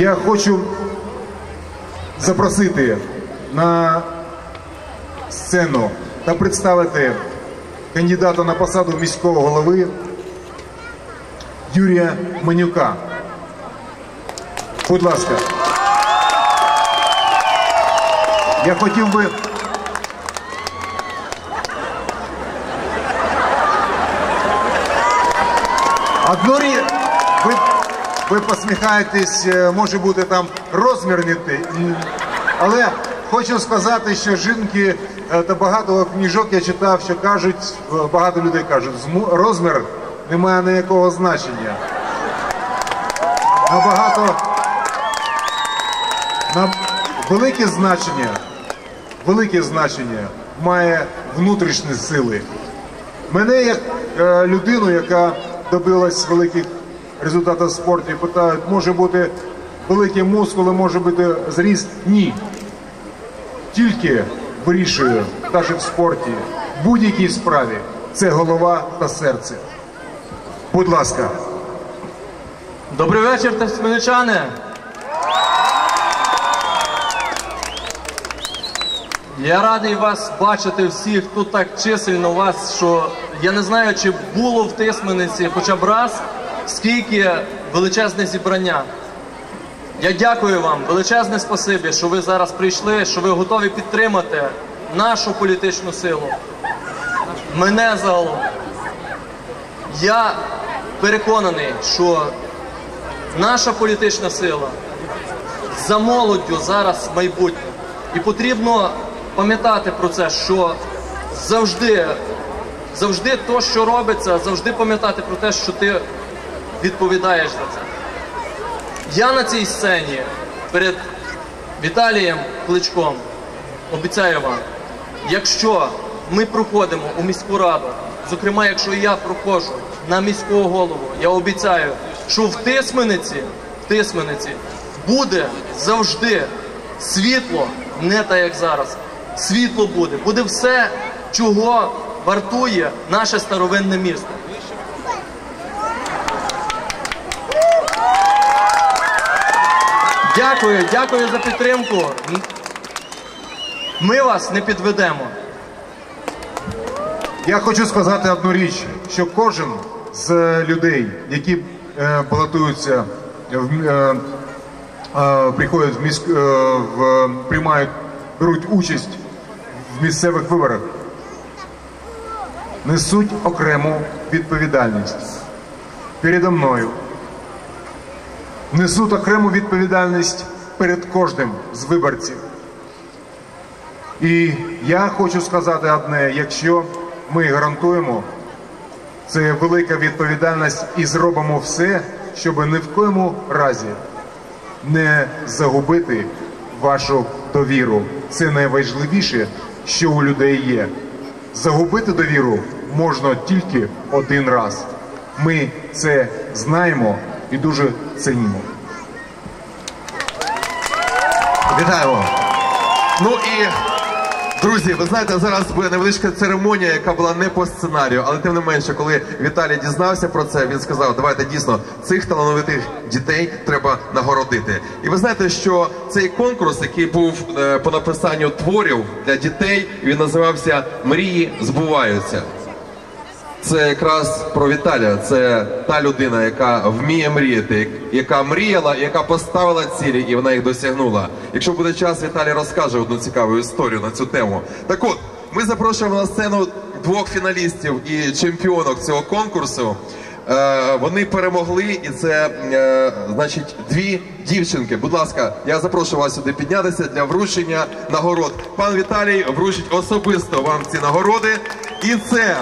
Я хочу запросити на сцену та представити кандидата на посаду міського голови Юрія Манюка. Будь ласка. Я хотів би. Одну рі... ви, ви посміхаєтесь, е, може бути там розмір не те, але хочу сказати, що жінки е, та багато книжок я читав, що кажуть, е, багато людей кажуть, розмір не має ніякого значення. Набагато на велике значення, велике значення має внутрішні сили. Мене як людину, яка добилась великих результатів в спорті, питають, може бути великі мускули, може бути зріст. Ні. Тільки вирішує, навіть в спорті, в будь-якій справі, це голова та серце. Будь ласка. Добрий вечір, хмельничани. Я радий вас бачити всіх тут так чисельно вас, що я не знаю, чи було в Тисмениці хоча б раз, скільки величезне зібрання. Я дякую вам, величезне спасибі, що ви зараз прийшли, що ви готові підтримати нашу політичну силу. Мене загалом. Я переконаний, що наша політична сила за молоддю зараз майбутнє. І потрібно пам'ятати про це, що завжди, завжди то, що робиться, завжди пам'ятати про те, що ти відповідаєш за це. Я на цій сцені перед Віталієм Кличком обіцяю вам, якщо ми проходимо у міську раду, зокрема, якщо я проходжу на міського голову, я обіцяю, що в Тисмениці, в Тисмениці буде завжди світло, не так як зараз. Світло буде, буде все, чого вартує наше старовинне місто. Дякую, дякую за підтримку. Ми вас не підведемо. Я хочу сказати одну річ, що кожен з людей, які е, балотуються, в, е, е, приходять в міськ, е, в, приймають, беруть участь в місцевих виборах, несуть окрему відповідальність передо мною. Несуть окрему відповідальність перед кожним з виборців. І я хочу сказати одне: якщо ми гарантуємо, це велика відповідальність і зробимо все, щоб ні в коєму разі не загубити вашу довіру. Це найважливіше, що у людей є. Загубити довіру можна тільки один раз. Ми це знаємо і дуже цінимо. Вітаємо. Ну і друзі, ви знаєте, зараз буде невеличка церемонія, яка була не по сценарію, але тим не менше, коли Віталій дізнався про це, він сказав: давайте дійсно цих талановитих дітей треба нагородити. І ви знаєте, що цей конкурс, який був е, по написанню творів для дітей, він називався Мрії збуваються. Це якраз про Віталія. Це та людина, яка вміє мріяти, яка мріяла, яка поставила цілі, і вона їх досягнула. Якщо буде час, Віталій розкаже одну цікаву історію на цю тему. Так от, ми запрошуємо на сцену двох фіналістів і чемпіонок цього конкурсу. Е, вони перемогли, і це е, значить дві дівчинки. Будь ласка, я запрошую вас сюди піднятися для вручення нагород. Пан Віталій вручить особисто вам ці нагороди. І це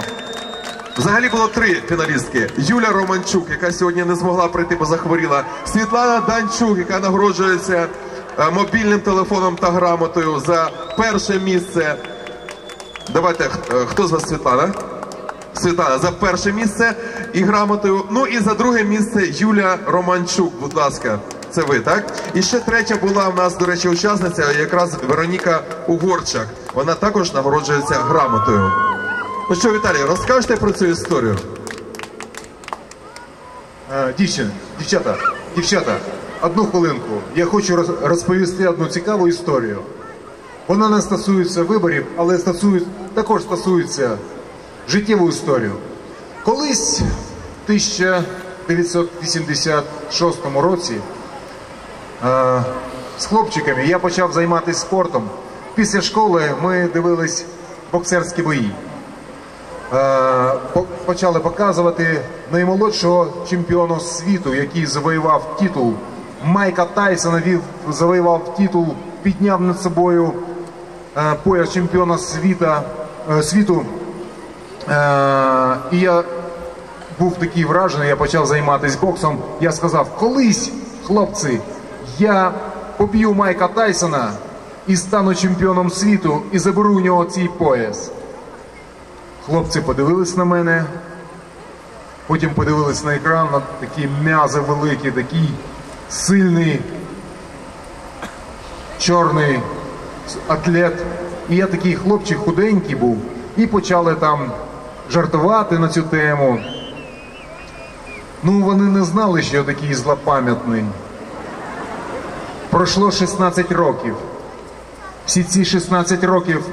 Взагалі було три фіналістки: Юля Романчук, яка сьогодні не змогла прийти, бо захворіла. Світлана Данчук, яка нагороджується е, мобільним телефоном та грамотою за перше місце. Давайте е, хто з вас Світлана? Світлана за перше місце і грамотою. Ну і за друге місце Юля Романчук. Будь ласка, це ви, так? І ще третя була в нас, до речі, учасниця, якраз Вероніка Угорчак. Вона також нагороджується грамотою. Ну що, Віталій, розкажете про цю історію? Е, Дівчини, дівчата, дівчата, одну хвилинку. Я хочу розповісти одну цікаву історію. Вона не стосується виборів, але стосує, також стосується життєву історію. Колись в 1986 році е, з хлопчиками я почав займатися спортом. Після школи ми дивились боксерські бої. Е, по- почали показувати наймолодшого чемпіона світу, який завоював титул. Майка Тайсона вів, завоював титул, підняв над собою е, пояс чемпіона світа, е, світу. І я був такий вражений, я почав займатися боксом. Я сказав, колись, хлопці, я поб'ю Майка Тайсона і стану чемпіоном світу і заберу у нього цей пояс. Хлопці подивились на мене, потім подивились на екран, на такі м'язи великі, такий сильний, чорний атлет. І я такий хлопчик худенький був, і почали там жартувати на цю тему. Ну, вони не знали, що я такий злопам'ятний. Пройшло 16 років. Всі ці 16 років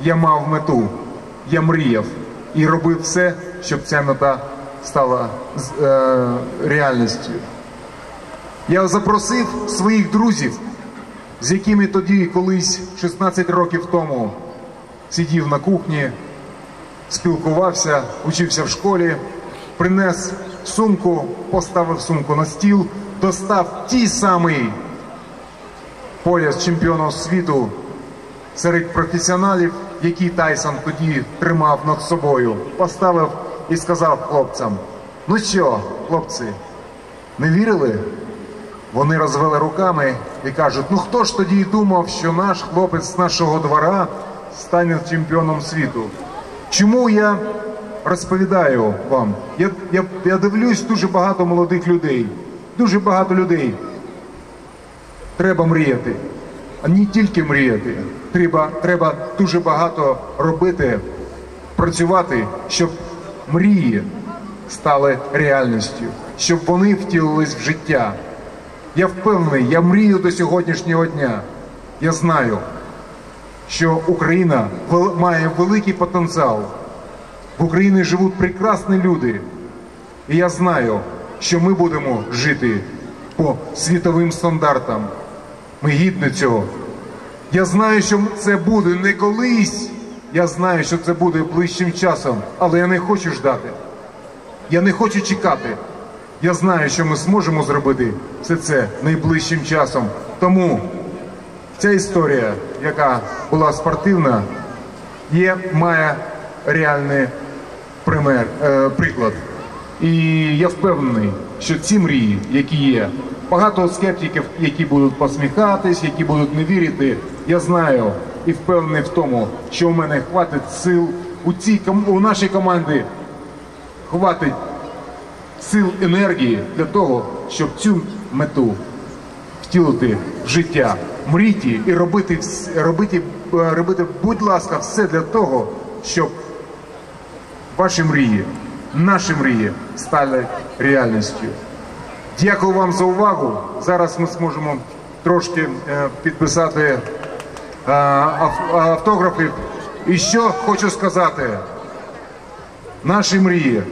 я мав мету, я мріяв і робив все, щоб ця мета стала е, реальністю. Я запросив своїх друзів, з якими тоді колись 16 років тому сидів на кухні, спілкувався, учився в школі, принес сумку, поставив сумку на стіл, достав ті самий пояс чемпіона світу серед професіоналів, який Тайсон тоді тримав над собою, поставив і сказав хлопцям: ну що, хлопці, не вірили? Вони розвели руками і кажуть: ну хто ж тоді й думав, що наш хлопець з нашого двора стане чемпіоном світу? Чому я розповідаю вам? Я, я, я дивлюсь дуже багато молодих людей, дуже багато людей. Треба мріяти, а не тільки мріяти. Треба, треба дуже багато робити, працювати, щоб мрії стали реальністю, щоб вони втілились в життя. Я впевнений, я мрію до сьогоднішнього дня. Я знаю, що Україна має великий потенціал. В Україні живуть прекрасні люди. І я знаю, що ми будемо жити по світовим стандартам. Ми гідні цього. Я знаю, що це буде не колись. Я знаю, що це буде ближчим часом, але я не хочу ждати. Я не хочу чекати. Я знаю, що ми зможемо зробити все це найближчим часом. Тому ця історія, яка була спортивна, є, має реальний пример, е, приклад. І я впевнений, що ці мрії, які є, багато скептиків, які будуть посміхатись, які будуть не вірити, я знаю і впевнений в тому, що у мене хватить сил у цій у нашій команді хватить сил енергії для того, щоб цю мету втілити в життя. Мрійте і робити, робити, робити, будь ласка, все для того, щоб ваші мрії, наші мрії стали реальністю. Дякую вам за увагу. Зараз ми зможемо трошки е, підписати е, автографи. І що хочу сказати, наші мрії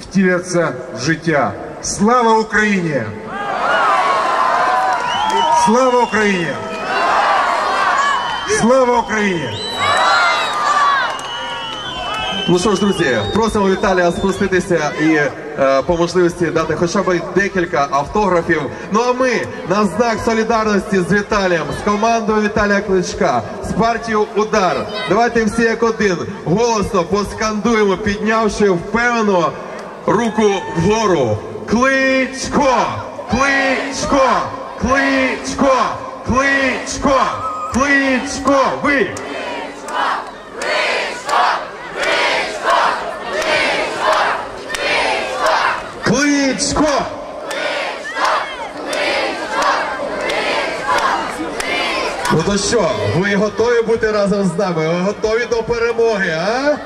втіляться в життя. Слава Україні! Слава Україні! Слава Україні! Ну що ж, друзі, просимо Віталія спуститися і е, по можливості дати хоча б декілька автографів. Ну а ми на знак солідарності з Віталієм, з командою Віталія Кличка, з партією Удар. Давайте всі як один голосно поскандуємо, піднявши впевнено руку вгору. Кличко! Кличко! Кличко! Кличко! Кличко! Ви! Кличко! Ну то що, ви готові бути разом з нами? Ви готові до перемоги, а?